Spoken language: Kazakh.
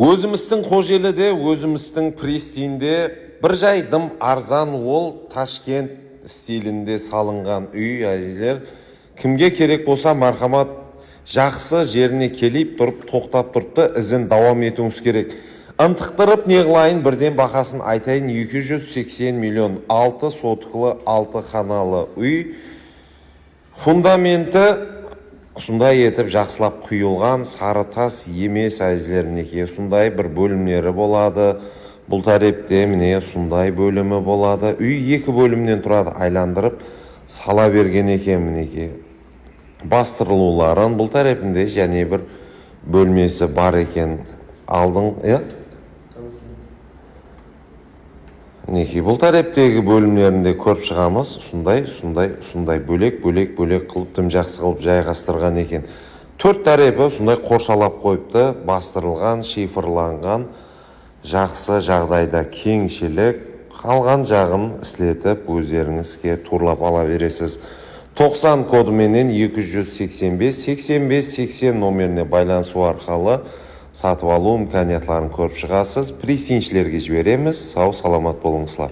өзіміздің қожеліде өзіміздің пристинде бір жай дым арзан ол ташкент стилінде салынған үй әзіздер. Кімге керек болса мархамат жақсы жеріне келіп тұрып тоқтап та ізін давам етуіңіз керек. Ынтықтырып не қылайын бірден бақасын айтайын. 280 миллион алты соткылы алты ханалы үй. Фундаменті сондай етіп жақсылап құйылған сары тас емес әзілер мінекей сондай бір бөлімдері болады. Бұл тәрепте міне сондай бөлімі болады. Үй екі бөлімнен тұрады айландырып сала берген екен мінекей бастырылуларын бұл тарепінде және бір бөлмесі бар екен. Алдың иә? Мінекей бұл тарептегі бөлімдерінде көріп шығамыз. Сондай сондай бөлек бөлек бөлек қылып тым жақсы қылып жайғастырған екен. Төрт тарепі сондай қоршалап қойыпты. Бастырылған шифрланған жақсы жағдайда кеңшілік қалған жағын істетіп өздеріңізге турлап ала бересіз. 90 кодыменен 285 85 80 номеріне байланысу арқылы сатып алу имканиятларын көріп шығасыз. Присиншілерге жібереміз. Сау саламат болыңыздар.